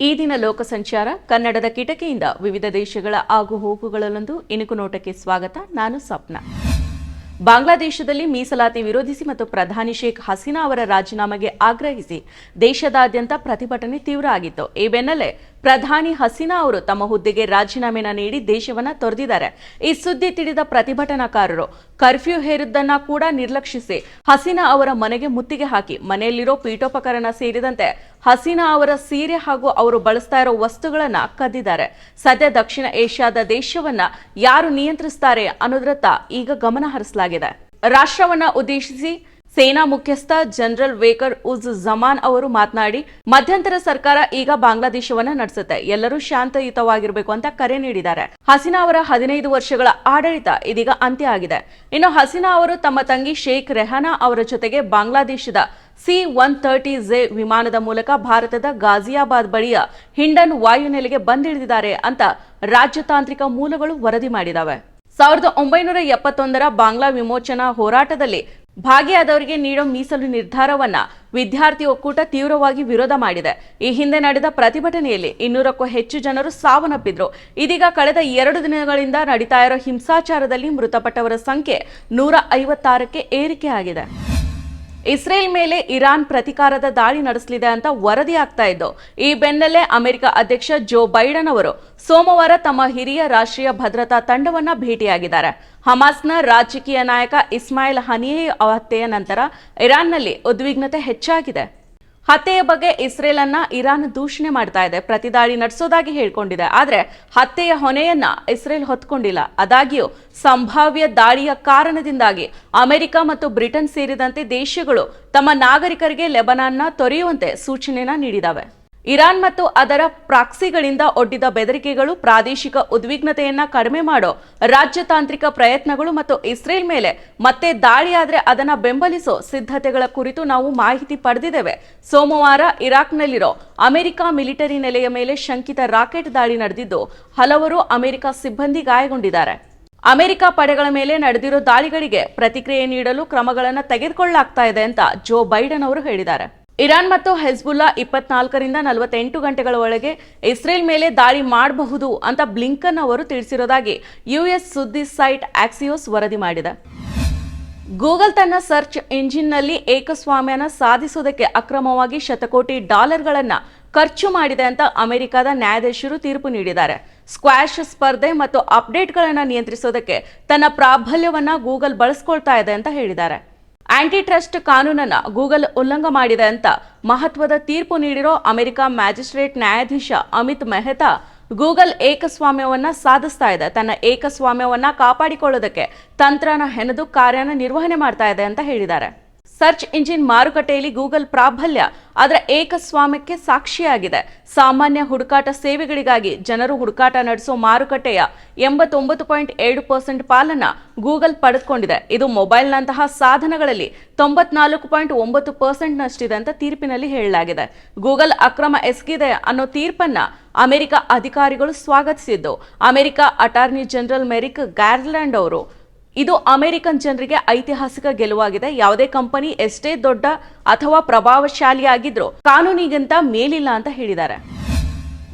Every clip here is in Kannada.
ಈ ದಿನ ಲೋಕ ಸಂಚಾರ ಕನ್ನಡದ ಕಿಟಕಿಯಿಂದ ವಿವಿಧ ದೇಶಗಳ ಆಗು ಹೋಗುಗಳಲ್ಲೊಂದು ಇಣುಕು ನೋಟಕ್ಕೆ ಸ್ವಾಗತ. ನಾನು ಸ್ವಪ್ನ. ಬಾಂಗ್ಲಾದೇಶದಲ್ಲಿ ಮೀಸಲಾತಿ ವಿರೋಧಿಸಿ ಮತ್ತು ಪ್ರಧಾನಿ ಶೇಖ್ ಹಸೀನಾ ಅವರ ರಾಜೀನಾಮೆಗೆ ಆಗ್ರಹಿಸಿ ದೇಶದಾದ್ಯಂತ ಪ್ರತಿಭಟನೆ ತೀವ್ರ ಆಗಿತ್ತು. ಈ ಬೆನ್ನಲ್ಲೇ ಪ್ರಧಾನಿ ಹಸೀನಾ ಅವರು ತಮ್ಮ ಹುದ್ದೆಗೆ ರಾಜೀನಾಮೆನ ನೀಡಿ ದೇಶವನ್ನ ತೊರೆದಿದ್ದಾರೆ. ಈ ಸುದ್ದಿ ತಿಳಿದ ಪ್ರತಿಭಟನಾಕಾರರು, ಕರ್ಫ್ಯೂ ಹೇರಿದ್ದನ್ನ ಕೂಡ ನಿರ್ಲಕ್ಷಿಸಿ ಹಸೀನಾ ಅವರ ಮನೆಗೆ ಮುತ್ತಿಗೆ ಹಾಕಿ ಮನೆಯಲ್ಲಿರೋ ಪೀಠೋಪಕರಣ ಸೇರಿದಂತೆ ಹಸೀನಾ ಅವರ ಸೀರೆ ಹಾಗೂ ಅವರು ಬಳಸ್ತಾ ಇರೋ ವಸ್ತುಗಳನ್ನ ಕದ್ದಿದ್ದಾರೆ. ಸದ್ಯ ದಕ್ಷಿಣ ಏಷ್ಯಾದ ದೇಶವನ್ನ ಯಾರು ನಿಯಂತ್ರಿಸ್ತಾರೆ ಅನ್ನೋದ್ರತ್ತ ಈಗ ಗಮನ ಹರಿಸಲಾಗಿದೆ. ರಾಷ್ಟ್ರವನ್ನ ಉದ್ದೇಶಿಸಿ ಸೇನಾ ಮುಖ್ಯಸ್ಥ ಜನರಲ್ ವೇಕರ್ ಉಜ್ ಜಮಾನ್ ಅವರು ಮಾತನಾಡಿ, ಮಧ್ಯಂತರ ಸರ್ಕಾರ ಈಗ ಬಾಂಗ್ಲಾದೇಶವನ್ನ ನಡೆಸುತ್ತೆ. ಎಲ್ಲರೂ ಶಾಂತಯುತವಾಗಿರಬೇಕು ಅಂತ ಕರೆ ನೀಡಿದ್ದಾರೆ. ಹಸೀನಾ ಅವರ ಹದಿನೈದು ವರ್ಷಗಳ ಆಡಳಿತ ಇದೀಗ ಅಂತ್ಯ ಆಗಿದೆ. ಇನ್ನು ಹಸೀನಾ ಅವರು ತಮ್ಮ ತಂಗಿ ಶೇಖ್ ರೆಹಾನಾ ಅವರ ಜೊತೆಗೆ ಬಾಂಗ್ಲಾದೇಶದ ಸಿ ಒನ್ ತರ್ಟಿ ಜೆ ವಿಮಾನದ ಮೂಲಕ ಭಾರತದ ಗಾಜಿಯಾಬಾದ್ ಬಳಿಯ ಹಿಂಡನ್ ವಾಯುನೆಲೆಗೆ ಬಂದಿಳಿದಿದ್ದಾರೆ ಅಂತ ರಾಜ್ಯತಾಂತ್ರಿಕ ಮೂಲಗಳು ವರದಿ ಮಾಡಿದವೆ. ಸಾವಿರದ ಒಂಬೈನೂರ ಎಪ್ಪತ್ತೊಂದರ ಬಾಂಗ್ಲಾ ವಿಮೋಚನಾ ಹೋರಾಟದಲ್ಲಿ ಭಾಗಿಯಾದವರಿಗೆ ನೀಡೋ ಮೀಸಲು ನಿರ್ಧಾರವನ್ನ ವಿದ್ಯಾರ್ಥಿ ಒಕ್ಕೂಟ ತೀವ್ರವಾಗಿ ವಿರೋಧ ಮಾಡಿದೆ. ಈ ಹಿಂದೆ ನಡೆದ ಪ್ರತಿಭಟನೆಯಲ್ಲಿ ಇನ್ನೂರಕ್ಕೂ ಹೆಚ್ಚು ಜನರು ಸಾವನ್ನಪ್ಪಿದ್ರು. ಇದೀಗ ಕಳೆದ ಎರಡು ದಿನಗಳಿಂದ ನಡೀತಾ ಇರೋ ಹಿಂಸಾಚಾರದಲ್ಲಿ ಮೃತಪಟ್ಟವರ ಸಂಖ್ಯೆ ನೂರ ಐವತ್ತಾರಕ್ಕೆ ಏರಿಕೆ ಆಗಿದೆ ಇಸ್ರೇಲ್ ಮೇಲೆ ಇರಾನ್ ಪ್ರತಿಕಾರದ ದಾಳಿ ನಡೆಸಲಿದೆ ಅಂತ ವರದಿ ಆಗ್ತಾ ಇದ್ದು, ಈ ಬೆನ್ನಲ್ಲೇ ಅಮೆರಿಕ ಅಧ್ಯಕ್ಷ ಜೋ ಬೈಡನ್ ಅವರು ಸೋಮವಾರ ತಮ್ಮ ಹಿರಿಯ ರಾಷ್ಟ್ರೀಯ ಭದ್ರತಾ ತಂಡವನ್ನ ಭೇಟಿಯಾಗಿದ್ದಾರೆ. ಹಮಾಸ್ನ ರಾಜಕೀಯ ನಾಯಕ ಇಸ್ಮಾಯಿಲ್ ಹನಿಯೇ ಹತ್ಯೆಯ ನಂತರ ಇರಾನ್ನಲ್ಲಿ ಉದ್ವಿಗ್ನತೆ ಹೆಚ್ಚಾಗಿದೆ. ಹತ್ಯೆಯ ಬಗ್ಗೆ ಇಸ್ರೇಲ್ ಅನ್ನ ಇರಾನ್ ದೂಷಣೆ ಮಾಡ್ತಾ ಇದೆ. ಪ್ರತಿದಾಳಿ ನಡೆಸೋದಾಗಿ ಹೇಳ್ಕೊಂಡಿದೆ. ಆದ್ರೆ ಹತ್ಯೆಯ ಹೊಣೆಯನ್ನ ಇಸ್ರೇಲ್ ಹೊತ್ಕೊಂಡಿಲ್ಲ. ಆದಾಗ್ಯೂ ಸಂಭಾವ್ಯ ದಾಳಿಯ ಕಾರಣದಿಂದಾಗಿ ಅಮೆರಿಕ ಮತ್ತು ಬ್ರಿಟನ್ ಸೇರಿದಂತೆ ದೇಶಗಳು ತಮ್ಮ ನಾಗರಿಕರಿಗೆ ಲೆಬನಾನ್ನ ತೊರೆಯುವಂತೆ ಸೂಚನೆನ ನೀಡಿದವೆ. ಇರಾನ್ ಮತ್ತು ಅದರ ಪ್ರಾಕ್ಸಿಗಳಿಂದ ಒಡ್ಡಿದ ಬೆದರಿಕೆಗಳು ಪ್ರಾದೇಶಿಕ ಉದ್ವಿಗ್ನತೆಯನ್ನ ಕಡಿಮೆ ಮಾಡೋ ರಾಜ್ಯತಾಂತ್ರಿಕ ಪ್ರಯತ್ನಗಳು ಮತ್ತು ಇಸ್ರೇಲ್ ಮೇಲೆ ಮತ್ತೆ ದಾಳಿಯಾದರೆ ಅದನ್ನ ಬೆಂಬಲಿಸೋ ಸಿದ್ಧತೆಗಳ ಕುರಿತು ನಾವು ಮಾಹಿತಿ ಪಡೆದಿದ್ದೇವೆ. ಸೋಮವಾರ ಇರಾಕ್ನಲ್ಲಿರೋ ಅಮೆರಿಕ ಮಿಲಿಟರಿ ನೆಲೆಯ ಮೇಲೆ ಶಂಕಿತ ರಾಕೆಟ್ ದಾಳಿ ನಡೆದಿದ್ದು, ಹಲವರು ಅಮೆರಿಕ ಸಿಬ್ಬಂದಿ ಗಾಯಗೊಂಡಿದ್ದಾರೆ. ಅಮೆರಿಕ ಪಡೆಗಳ ಮೇಲೆ ನಡೆದಿರೋ ದಾಳಿಗಳಿಗೆ ಪ್ರತಿಕ್ರಿಯೆ ನೀಡಲು ಕ್ರಮಗಳನ್ನು ತೆಗೆದುಕೊಳ್ಳಲಾಗ್ತಾ ಇದೆ ಅಂತ ಜೋ ಬೈಡನ್ ಅವರು ಹೇಳಿದ್ದಾರೆ. ಇರಾನ್ ಮತ್ತು ಹೆಜ್ಬುಲ್ಲಾ ಇಪ್ಪತ್ನಾಲ್ಕರಿಂದ ನಲವತ್ತೆಂಟು ಗಂಟೆಗಳ ಒಳಗೆ ಇಸ್ರೇಲ್ ಮೇಲೆ ದಾಳಿ ಮಾಡಬಹುದು ಅಂತ ಬ್ಲಿಂಕನ್ ಅವರು ತಿಳಿಸಿರೋದಾಗಿ ಯುಎಸ್ ಸುದ್ದಿ ಸೈಟ್ ಆಕ್ಸಿಯೋಸ್ ವರದಿ ಮಾಡಿದೆ. ಗೂಗಲ್ ತನ್ನ ಸರ್ಚ್ ಇಂಜಿನ್ನಲ್ಲಿ ಏಕಸ್ವಾಮ್ಯನ ಸಾಧಿಸೋದಕ್ಕೆ ಅಕ್ರಮವಾಗಿ ಶತಕೋಟಿ ಡಾಲರ್ಗಳನ್ನು ಖರ್ಚು ಮಾಡಿದೆ ಅಂತ ಅಮೆರಿಕದ ನ್ಯಾಯಾಧೀಶರು ತೀರ್ಪು ನೀಡಿದ್ದಾರೆ. ಸ್ಕ್ವಾಶ್ ಸ್ಪರ್ಧೆ ಮತ್ತು ಅಪ್ಡೇಟ್ಗಳನ್ನು ನಿಯಂತ್ರಿಸೋದಕ್ಕೆ ತನ್ನ ಪ್ರಾಬಲ್ಯವನ್ನು ಗೂಗಲ್ ಬಳಸ್ಕೊಳ್ತಾ ಇದೆ ಅಂತ ಹೇಳಿದ್ದಾರೆ. ಆಂಟಿ ಟ್ರಸ್ಟ್ ಕಾನೂನನ್ನ ಗೂಗಲ್ ಉಲ್ಲಂಘ ಮಾಡಿದೆ ಅಂತ ಮಹತ್ವದ ತೀರ್ಪು ನೀಡಿರೋ ಅಮೆರಿಕ ಮ್ಯಾಜಿಸ್ಟ್ರೇಟ್ ನ್ಯಾಯಾಧೀಶ ಅಮಿತ್ ಮೆಹ್ತಾ ಗೂಗಲ್ ಏಕಸ್ವಾಮ್ಯವನ್ನ ಸಾಧಿಸ್ತಾ ಇದೆ. ತನ್ನ ಏಕಸ್ವಾಮ್ಯವನ್ನ ಕಾಪಾಡಿಕೊಳ್ಳೋದಕ್ಕೆ ತಂತ್ರನ ಹೆಣೆದು ಕಾರ್ಯನ ನಿರ್ವಹಣೆ ಮಾಡ್ತಾ ಇದೆ ಅಂತ ಹೇಳಿದ್ದಾರೆ. ಸರ್ಚ್ ಇಂಜಿನ್ ಮಾರುಕಟ್ಟೆಯಲ್ಲಿ ಗೂಗಲ್ ಪ್ರಾಬಲ್ಯ, ಅದರ ಏಕಸ್ವಾಮ್ಯಕ್ಕೆ ಸಾಕ್ಷಿಯಾಗಿದೆ. ಸಾಮಾನ್ಯ ಹುಡುಕಾಟ ಸೇವೆಗಳಿಗಾಗಿ ಜನರು ಹುಡುಕಾಟ ನಡೆಸೋ ಮಾರುಕಟ್ಟೆಯ ಎಂಬತ್ತೊಂಬತ್ತು ಪಾಯಿಂಟ್ ಏಳು ಪರ್ಸೆಂಟ್ ಪಾಲನ್ನ ಗೂಗಲ್ ಪಡೆದುಕೊಂಡಿದೆ. ಇದು ಮೊಬೈಲ್ನಂತಹ ಸಾಧನಗಳಲ್ಲಿ ತೊಂಬತ್ನಾಲ್ಕು ಪಾಯಿಂಟ್ ಒಂಬತ್ತು ಪರ್ಸೆಂಟ್ನಷ್ಟಿದೆ ಅಂತ ತೀರ್ಪಿನಲ್ಲಿ ಹೇಳಲಾಗಿದೆ. ಗೂಗಲ್ ಅಕ್ರಮ ಎಸಗಿದೆ ಅನ್ನೋ ತೀರ್ಪನ್ನ ಅಮೆರಿಕ ಅಧಿಕಾರಿಗಳು ಸ್ವಾಗತಿಸಿದ್ದು. America attorney general Merrick Garland ಅವರು ಇದು ಅಮೆರಿಕನ್ ಜನರಿಗೆ ಐತಿಹಾಸಿಕ ಗೆಲುವಾಗಿದೆ. ಯಾವುದೇ ಕಂಪನಿ ಎಷ್ಟೇ ದೊಡ್ಡ ಅಥವಾ ಪ್ರಭಾವಶಾಲಿಯಾಗಿದ್ರೂ ಕಾನೂನಿಗಿಂತ ಮೇಲಿಲ್ಲ ಅಂತ ಹೇಳಿದ್ದಾರೆ.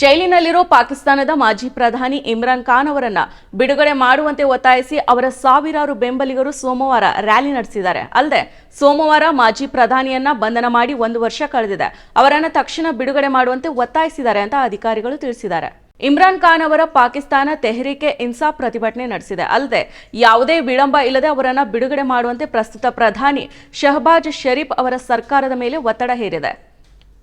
ಜೈಲಿನಲ್ಲಿರೋ ಪಾಕಿಸ್ತಾನದ ಮಾಜಿ ಪ್ರಧಾನಿ ಇಮ್ರಾನ್ ಖಾನ್ ಅವರನ್ನ ಬಿಡುಗಡೆ ಮಾಡುವಂತೆ ಒತ್ತಾಯಿಸಿ ಅವರ ಸಾವಿರಾರು ಬೆಂಬಲಿಗರು ಸೋಮವಾರ ರ್ಯಾಲಿ ನಡೆಸಿದ್ದಾರೆ. ಅಲ್ಲದೆ, ಸೋಮವಾರ ಮಾಜಿ ಪ್ರಧಾನಿಯನ್ನ ಬಂಧನ ಮಾಡಿ ಒಂದು ವರ್ಷ ಕಳೆದಿದೆ. ಅವರನ್ನ ತಕ್ಷಣ ಬಿಡುಗಡೆ ಮಾಡುವಂತೆ ಒತ್ತಾಯಿಸಿದ್ದಾರೆ ಅಂತ ಅಧಿಕಾರಿಗಳು ತಿಳಿಸಿದ್ದಾರೆ. ಇಮ್ರಾನ್ ಖಾನ್ ಅವರ ಪಾಕಿಸ್ತಾನ ತೆಹರಿಕೆ ಇನ್ಸಾಫ್ ಪ್ರತಿಭಟನೆ ನಡೆಸಿದೆ. ಅಲ್ಲದೆ, ಯಾವುದೇ ವಿಳಂಬ ಇಲ್ಲದೆ ಅವರನ್ನು ಬಿಡುಗಡೆ ಮಾಡುವಂತೆ ಪ್ರಸ್ತುತ ಪ್ರಧಾನಿ ಶಹಬಾಜ್ ಶರೀಫ್ ಅವರ ಸರ್ಕಾರದ ಮೇಲೆ ಒತ್ತಡ ಹೇರಿದೆ.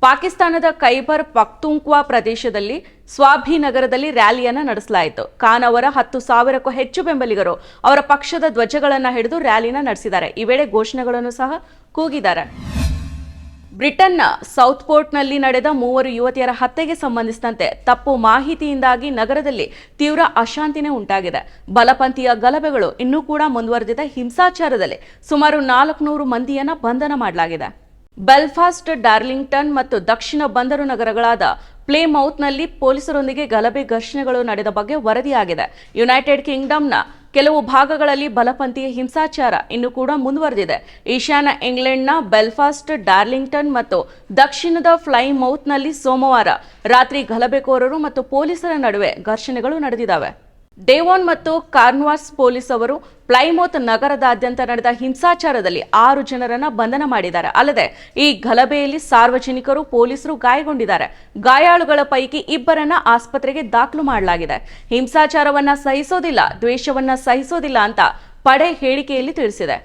ಪಾಕಿಸ್ತಾನದ ಖೈಬರ್ ಪಕ್ತುಂಕ್ವಾ ಪ್ರದೇಶದಲ್ಲಿ ಸ್ವಾಭಿ ನಗರದಲ್ಲಿ ರ್ಯಾಲಿಯನ್ನು ನಡೆಸಲಾಯಿತು. ಖಾನ್ ಅವರ ಹತ್ತು ಸಾವಿರಕ್ಕೂ ಹೆಚ್ಚು ಬೆಂಬಲಿಗರು ಅವರ ಪಕ್ಷದ ಧ್ವಜಗಳನ್ನು ಹಿಡಿದು ರ್ಯಾಲಿನ ನಡೆಸಿದ್ದಾರೆ. ಈ ವೇಳೆ ಘೋಷಣೆಗಳನ್ನು ಸಹ ಕೂಗಿದ್ದಾರೆ. ಬ್ರಿಟನ್ನ ಸೌತ್ ಪೋರ್ಟ್ನಲ್ಲಿ ನಡೆದ ಮೂವರು ಯುವತಿಯರ ಹತ್ಯೆಗೆ ಸಂಬಂಧಿಸಿದಂತೆ ತಪ್ಪು ಮಾಹಿತಿಯಿಂದಾಗಿ ನಗರದಲ್ಲಿ ತೀವ್ರ ಅಶಾಂತಿನೇ ಉಂಟಾಗಿದೆ. ಬಲಪಂಥೀಯ ಗಲಭೆಗಳು ಇನ್ನೂ ಕೂಡ ಮುಂದುವರೆದಿದೆ. ಹಿಂಸಾಚಾರದಲ್ಲಿ ಸುಮಾರು ನಾಲ್ಕುನೂರು ಮಂದಿಯನ್ನ ಬಂಧನ ಮಾಡಲಾಗಿದೆ. ಬೆಲ್ಫಾಸ್ಟ್, ಡಾರ್ಲಿಂಗ್ಟನ್ ಮತ್ತು ದಕ್ಷಿಣ ಬಂದರು ನಗರಗಳಾದ ಪ್ಲೇಮೌತ್ನಲ್ಲಿ ಪೊಲೀಸರೊಂದಿಗೆ ಗಲಭೆ ಘರ್ಷಣೆಗಳು ನಡೆದ ಬಗ್ಗೆ ವರದಿಯಾಗಿದೆ. ಯುನೈಟೆಡ್ ಕಿಂಗ್ಡಮ್ನ ಕೆಲವು ಭಾಗಗಳಲ್ಲಿ ಬಲಪಂಥೀಯ ಹಿಂಸಾಚಾರ ಇನ್ನು ಕೂಡ ಮುಂದುವರೆದಿದೆ. ಈಶಾನ್ಯ ಇಂಗ್ಲೆಂಡ್ನ ಬೆಲ್ಫಾಸ್ಟ್, ಡಾರ್ಲಿಂಗ್ಟನ್ ಮತ್ತು ದಕ್ಷಿಣದ ಫ್ಲೈ ಮೌತ್ನಲ್ಲಿ ಸೋಮವಾರ ರಾತ್ರಿ ಗಲಭೆಕೋರರು ಮತ್ತು ಪೊಲೀಸರ ನಡುವೆ ಘರ್ಷಣೆಗಳು ನಡೆದಿದ್ದಾವೆ. ಡೇವಾನ್ ಮತ್ತು ಕಾರ್ನ್ವಾಸ್ ಪೊಲೀಸ್ ಅವರು ಪ್ಲೈಮೋತ್ ನಗರದಾದ್ಯಂತ ನಡೆದ ಹಿಂಸಾಚಾರದಲ್ಲಿ ಆರು ಜನರನ್ನ ಬಂಧನ ಮಾಡಿದ್ದಾರೆ. ಅಲ್ಲದೆ, ಈ ಗಲಭೆಯಲ್ಲಿ ಸಾರ್ವಜನಿಕರು ಪೊಲೀಸರು ಗಾಯಗೊಂಡಿದ್ದಾರೆ. ಗಾಯಾಳುಗಳ ಪೈಕಿ ಇಬ್ಬರನ್ನ ಆಸ್ಪತ್ರೆಗೆ ದಾಖಲು ಮಾಡಲಾಗಿದೆ. ಹಿಂಸಾಚಾರವನ್ನ ಸಹಿಸೋದಿಲ್ಲ, ದ್ವೇಷವನ್ನ ಸಹಿಸೋದಿಲ್ಲ ಅಂತ ಪಡೆ ಹೇಳಿಕೆಯಲ್ಲಿ ತಿಳಿಸಿದೆ.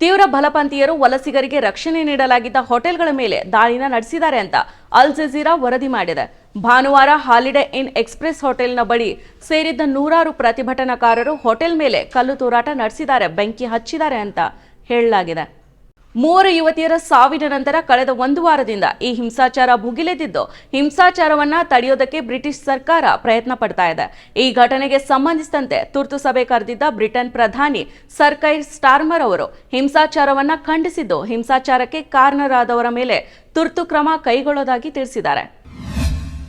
ತೀವ್ರ ಬಲಪಂಥೀಯರು ವಲಸಿಗರಿಗೆ ರಕ್ಷಣೆ ನೀಡಲಾಗಿದ್ದ ಹೋಟೆಲ್ಗಳ ಮೇಲೆ ದಾಳಿನ ನಡೆಸಿದ್ದಾರೆ ಅಂತ ಅಲ್ ಜಜೀರಾ ವರದಿ ಮಾಡಿದೆ. ಭಾನುವಾರ ಹಾಲಿಡೇ ಇನ್ ಎಕ್ಸ್ಪ್ರೆಸ್ ಹೋಟೆಲ್ನ ಬಳಿ ಸೇರಿದ್ದ ನೂರಾರು ಪ್ರತಿಭಟನಾಕಾರರು ಹೋಟೆಲ್ ಮೇಲೆ ಕಲ್ಲು ತೂರಾಟ ನಡೆಸಿದ್ದಾರೆ, ಬೆಂಕಿ ಹಚ್ಚಿದ್ದಾರೆ ಅಂತ ಹೇಳಲಾಗಿದೆ. ಮೂವರು ಯುವತಿಯರ ಸಾವಿನ ನಂತರ ಕಳೆದ ಒಂದು ವಾರದಿಂದ ಈ ಹಿಂಸಾಚಾರ ಭುಗಿಲೆದಿದ್ದು ಹಿಂಸಾಚಾರವನ್ನ ತಡೆಯೋದಕ್ಕೆ ಬ್ರಿಟಿಷ್ ಸರ್ಕಾರ ಪ್ರಯತ್ನ ಪಡ್ತಾ ಇದೆ. ಈ ಘಟನೆಗೆ ಸಂಬಂಧಿಸಿದಂತೆ ತುರ್ತು ಸಭೆ ಕರೆದಿದ್ದ ಬ್ರಿಟನ್ ಪ್ರಧಾನಿ ಸರ್ಕೈರ್ ಸ್ಟಾರ್ಮರ್ ಅವರು ಹಿಂಸಾಚಾರವನ್ನ ಖಂಡಿಸಿದ್ದು, ಹಿಂಸಾಚಾರಕ್ಕೆ ಕಾರಣರಾದವರ ಮೇಲೆ ತುರ್ತು ಕ್ರಮ ಕೈಗೊಳ್ಳೋದಾಗಿ ತಿಳಿಸಿದ್ದಾರೆ.